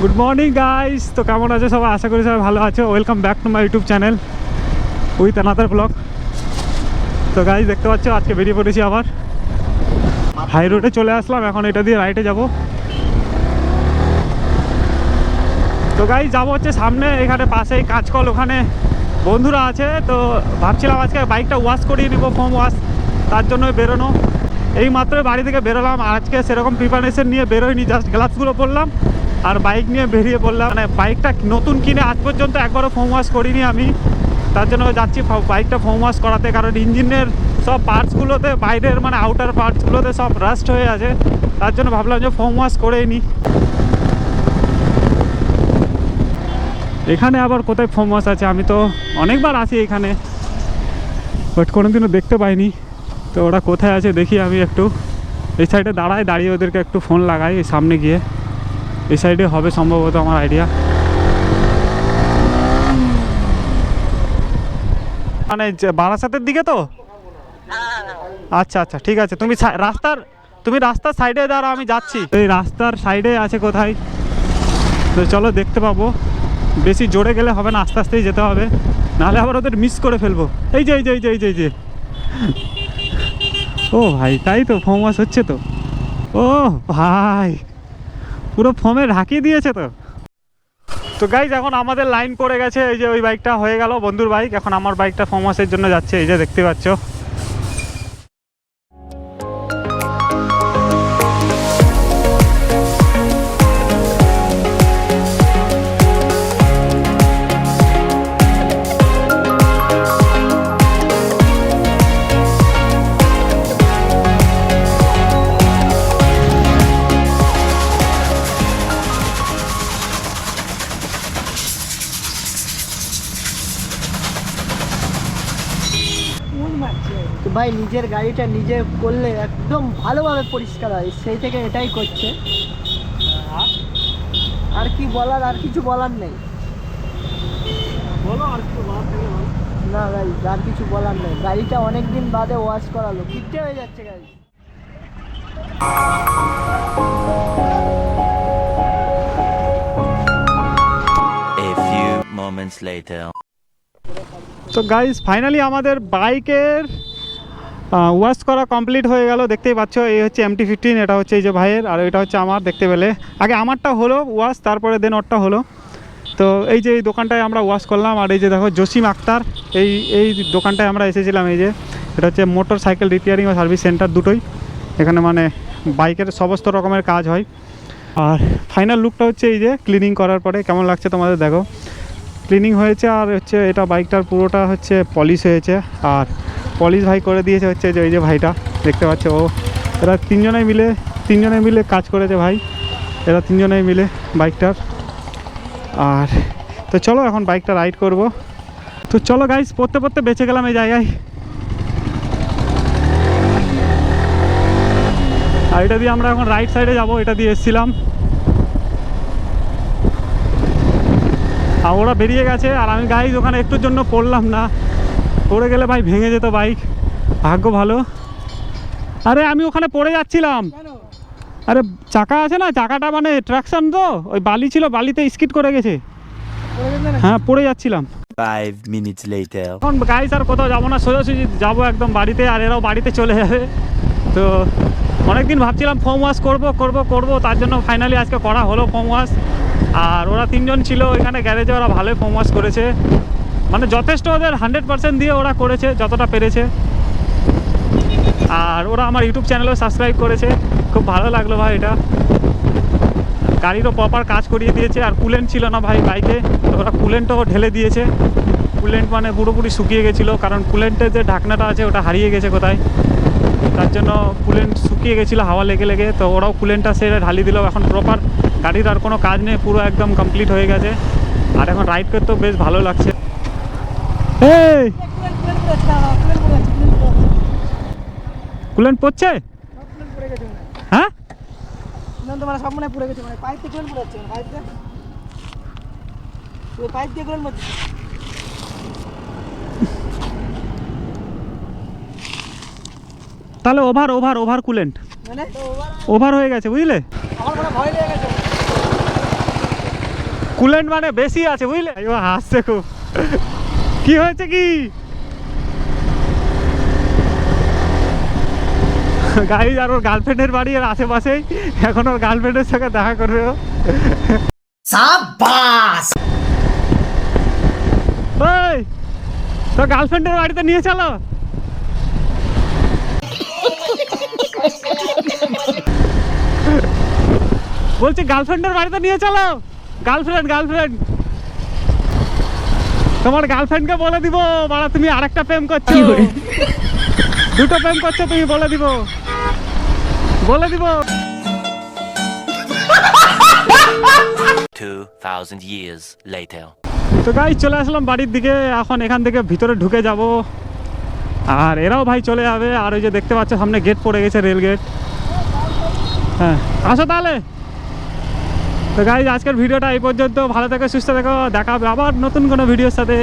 Good morning guys তো কেমন আছে সবাই? আশা করি সবাই ভালো আছে। Welcome back to my YouTube channel with another vlog তো গাইস দেখতে পাচ্ছ, আজকে বেরিয়ে পড়েছি আবার। হাই রোডে চলে আসলাম। এখন এটা দিয়ে রাইটে যাব। তো গাইস যাব হচ্ছে সামনে। এখানে পাশেই কাজকল ওখানে বন্ধুরা আছে। তো ভাবছিলাম আজকে বাইকটা ওয়াশ করিয়ে নিবো ফোম ওয়াশ তার জন্য বেরোনো। এই মাত্র বাড়ি থেকে বেরোলাম। আজকে সেরকম প্রিপারেশন নিয়ে বেরোয়নি জাস্ট গ্লাভসগুলো পরলাম। আর বাইক নিয়ে বেরিয়ে পড়লাম। মানে বাইকটা নতুন কিনে আজ পর্যন্ত একবারও ফোম ওয়াশ করিনি আমি। তার জন্য যাচ্ছি বাইকটা ফোম ওয়াশ করাতে। কারণ ইঞ্জিনের সব পার্টসগুলোতে বাইরের মানে আউটার পার্টসগুলোতে সব রাস্ট হয়ে আছে। তার জন্য ভাবলাম যে ফোম ওয়াশ করেই নিই এখানে আবার কোথায় ফোম ওয়াশ আছে? আমি তো অনেকবার আসি এখানে। বাট কোনোদিনও দেখতে পাইনি। তো ওরা কোথায় আছে দেখি আমি একটু। এই সাইডে দাঁড়াই দাঁড়িয়ে ওদেরকে একটু ফোন লাগাই, সামনে গিয়ে। এই সাইডে হবে সম্ভবত আমার আইডিয়া মানে বারাসাতের দিকে তো? আচ্ছা আচ্ছা ঠিক আছে। তুমি রাস্তার তুমি রাস্তার সাইডে দাঁড়াও, আমি যাচ্ছি। এই রাস্তার সাইডে আছে কোথায়? তো চলো দেখতে পাবো। বেশি জোরে গেলে হবে না, আস্তে আস্তেই যেতে হবে। নাহলে আবার ওদের মিস করে ফেলব। এই যে এই যে এই যে এই যে এই যে। ও ভাই, তাই তো ফোম ওয়াশ হচ্ছে তো। ও ভাই। পুরো ফোমে ঢাকিয়ে দিয়েছে তো। তো গাইজ এখন আমাদের লাইন পড়ে গেছে, এই যে ওই বাইকটা হয়ে গেল বন্ধুর বাইক এখন আমার বাইকটা ফোমাসের জন্য যাচ্ছে, এই যে দেখতে পাচ্ছ। তো ভাই নিজের গাড়িটা নিজে করলে একদম ভালোভাবে পরিষ্কার হয়। সেই থেকে এটাই করছে। আর কি বলার আর কিছু বলার নেই। বলো আর কিছু না ভাই আর কিছু বলার নেই। গাড়িটা অনেক দিন বাদে ওয়াশ করালো। কিপটে হয়ে যাচ্ছে গাড়ি। A few moments later. তো গাইজ ফাইনালি আমাদের বাইকের ওয়াশ করা কমপ্লিট হয়ে গেল, দেখতেই পাচ্ছ, এই হচ্ছে এমটি ফিফটিন এটা হচ্ছে এই যে ভাইয়ের, আর এটা হচ্ছে আমার, দেখতে পেলে। আগে আমারটা হলো ওয়াশ তারপরে দেন ওরটা হলো। তো এই যে এই দোকানটায় আমরা ওয়াশ করলাম, আর এই যে দেখো জসিম আক্তার, এই এই দোকানটায় আমরা এসেছিলাম, এই যে, এটা হচ্ছে মোটর সাইকেল রিপেয়ারিং ও সার্ভিস সেন্টার দুটোই। এখানে মানে বাইকের সমস্ত রকমের কাজ হয়। আর ফাইনাল লুকটা হচ্ছে এই যে ক্লিনিং করার পরে, কেমন লাগছে তোমাদের দেখো। ক্লিনিং হয়েছে, আর হচ্ছে এটা বাইকটার পুরোটা হচ্ছে পলিশ হয়েছে, আর পলিশ ভাই করে দিয়েছে হচ্ছে যে ওই যে ভাইটা, দেখতে পাচ্ছ, ও, এরা তিনজনে মিলে তিনজনে মিলে কাজ করেছে ভাই। এরা তিনজনেই মিলে বাইকটার আর, তো চলো এখন বাইকটা রাইড করব। তো চলো গাইস পড়তে পড়তে বেঁচে গেলাম এই জায়গায়। আর এটা দিয়ে আমরা এখন রাইট সাইডে যাব, এটা দিয়ে এসেছিলাম। আর ওরা বেরিয়ে গেছে, আর আমি গাইজ ওখানে একটুর জন্য পড়লাম না। পড়ে গেলে ভাই ভেঙে যেত বাইক ভাগ্য ভালো। আরে আমি ওখানে পড়ে যাচ্ছিলাম। আরে চাকা আছে না? চাকাটা মানে ট্রাকশন তো। ওই বালি ছিল বালিতে স্কিড করে গেছে। হ্যাঁ পড়ে যাচ্ছিলাম। Five minutes later. এখন গাইস আর কোথাও যাব না সোজাসুজি যাব একদম বাড়িতে আর এরাও বাড়িতে চলে যাবে। তো অনেকদিন ভাবছিলাম ফোম ওয়াশ করব করব করব। তার জন্য ফাইনালি আজকে করা হলো ফোম ওয়াশ আর ওরা তিনজন ছিল ওইখানে গ্যারেজে ওরা ভালোই ফোম ওয়াশ করেছে। মানে যথেষ্ট ওদের হান্ড্রেড পার্সেন্ট দিয়ে ওরা করেছে, যতটা পেরেছে। আর ওরা আমার ইউটিউব চ্যানেলেও সাবস্ক্রাইব করেছে। খুব ভালো লাগল ভাই এটা। গাড়িরও প্রপার কাজ করিয়ে দিয়েছে, আর কুলেন্ট ছিল না ভাই বাইকে তো ওরা কুলেন্টও ঢেলে দিয়েছে। কুলেন্ট মানে পুরোপুরি শুকিয়ে গেছিল, কারণ কুলেন্টের যে ঢাকনাটা আছে ওটা হারিয়ে গেছে কোথায়? তার জন্য কুলেন্ট শুকিয়ে গেছিল হাওয়া লেগে লেগে, তো ওরাও কুলেন্টটা সেরে ঢালি দিল। এখন প্রপার গাড়ির আর কোনো কাজ নেই, পুরো একদম কমপ্লিট হয়ে গেছে। আর এখন রাইড করতেও বেশ ভালো লাগছে। এই। কুলেন্ট পড়ছে? হ্যাঁ? সব মনে পুড়ে গেছে মানে পাইপ দিয়ে পাইপ দিয়ে পাইপ তাহলে ওভার ওভার ওভার কুলেন্ট মানে? ওভার হয়ে গেছে বুঝলে? আমার ভয় লেগে কুলেন্ট মানে বেশি আছে বুঝলে? হাসছে খুব। কি হয়েছে কি? গাড়ি আর ওর গার্লফ্রেন্ডের বাড়ি আর আশেপাশেই। এখন ওর গার্লফ্রেন্ডের সঙ্গে দেখা করবে ও। ওই তো গার্লফ্রেন্ডের বাড়িতে নিয়ে চলো। বলছি গার্লফ্রেন্ডের বাড়িতে নিয়ে চলো। Girlfriend girlfriend. তোমার গার্লফ্রেন্ডকে বলে দিব বাড়া তুমি আরেকটা প্রেম করছ। দুটো প্রেম করছ তুমি বলে দিব। বলে দিব। 2,000 years later. তো গাই চলে আসলাম বাড়ির দিকে। এখন এখান থেকে ভিতরে ঢুকে যাব। আর এরাও ভাই চলে যাবে। আর ওই যে দেখতে পাচ্ছ সামনে গেট পড়ে গেছে রেল গেট হ্যাঁ আসো তাহলে। তো গাইজ আজকের ভিডিওটা এই পর্যন্ত। ভালো থেকো, সুস্থ থেকো। দেখা হবে আবার নতুন কোনো ভিডিওর সাথে।